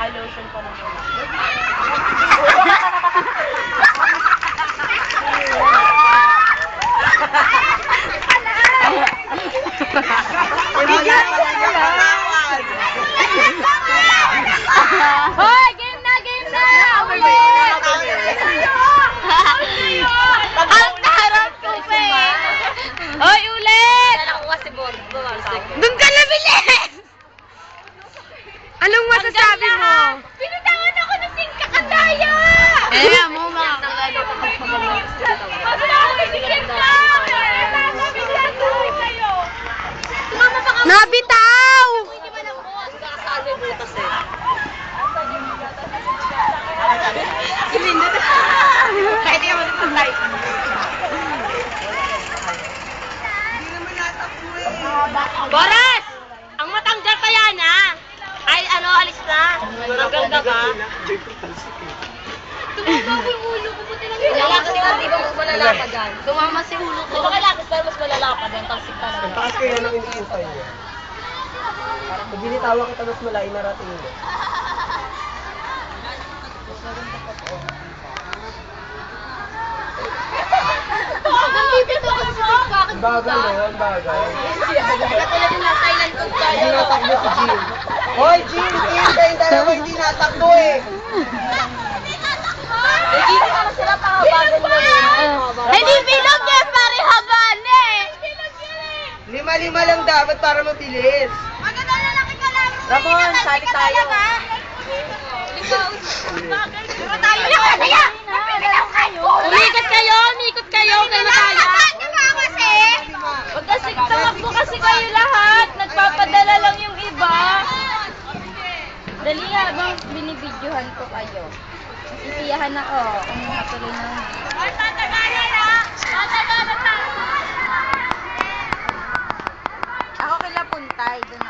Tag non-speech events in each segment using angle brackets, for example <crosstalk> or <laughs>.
Naka-lotion pa naman. Hoy, <laughs> game na, game na! Ulit! Ang tarap ko pa eh! Hoy, ulit! Doon ka na bilis! Anong masasabi mo? Pinitawan ako ng singka kataya! Eh, mo makakagano ka pag Nabitaw! Kahit yung mag-light. Boris! Ang matanggal kaya na! Ay, ano, alis na. Maganda ka. Tumama yung ulo ko. Buti lang yung Lalakad ka, di ba mas malala ka dyan? Tumama si ulo ko. Di ba kalakad pero mas malala ka dyan? Talsik ka lang. Taas kayo ng inuupay niya. Pag binitawan kita mas mo. Nandito ka sa bakit Bagal na yun, bagal. Katulad yung island ko Hindi natakbo si Jim. Hoy, Jim! Jim! Kayong dalawa hindi natakbo eh! Nagiging na sila pahabagan mo Hindi bilog yan, pare haban eh! Lima-lima lang dapat para mabilis. Maganda lalaki ka lang! Ramon, sali tayo. Umikot kayo, umikot kayo, kayo mataya. Huwag kasi, tamakbo kasi kayo lahat. Nagpapadala lang yung iba. Dali habang binibidyohan ko kayo. Sisiyahan ako kung matuloy na Ako Golden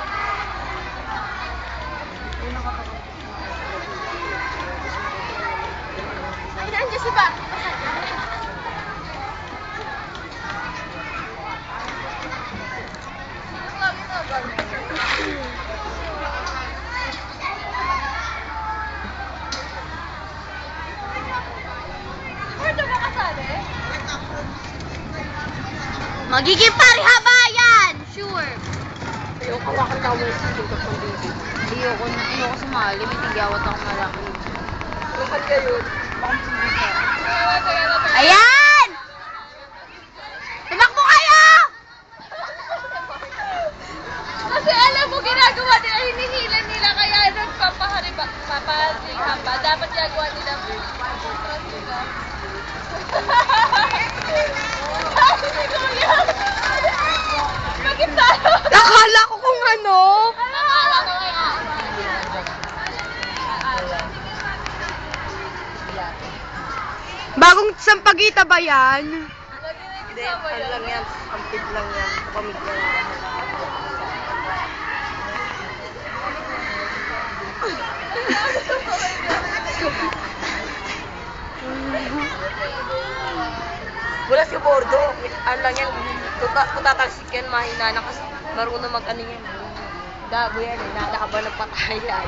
Magiging parihabayan! Sure. Ayoko ka mo sa tingkap ng bibig. Ayoko na, ayoko sumali. May tigawat ako malaki. Lakad kayo. Ayan! Tumakbo kayo! Kasi alam mo, ginagawa nila, hinihilan nila, kaya nagpapahariba, papahariba pa. Dapat ginagawa nila. Bakit tayo? Nakala ko kung ano. Nakala ko kaya. Bagong sampagita ba yan? Hindi, ano lang yan. Ampid lang yan. Pamid lang yan. Wala si Bordo. Ano lang yan. Tuta, tutatalsik yan. Mahina na kasi marunong mag ano yan. Gago yan. Eh. Nakakaban ng patayan.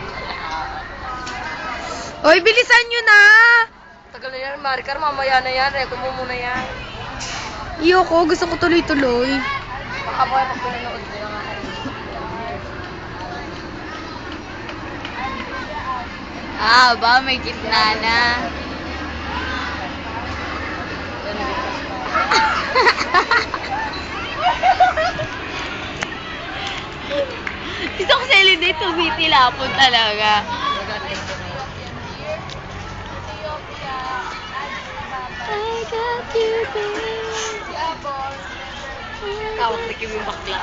Oy, bilisan nyo na! Tagal na yan, Maricar. Ano, mamaya na yan. Reko mo muna yan. Iyoko. Gusto ko tuloy-tuloy. Baka po ay pagpanonood mo na nga. Ah, ba? May gitna na. <laughs> Gusto ko sa ilid dito, tumitilapon talaga. Tawag na Kim yung bakla.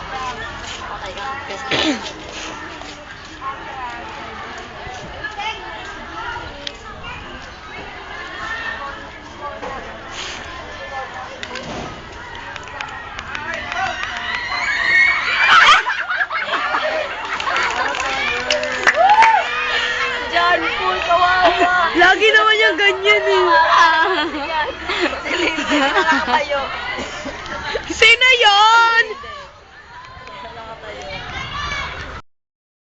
Okay ka. Best John Paul, kawawa. Lagi naman yung ganyan eh. Silindi na lang kayo. Sino yon?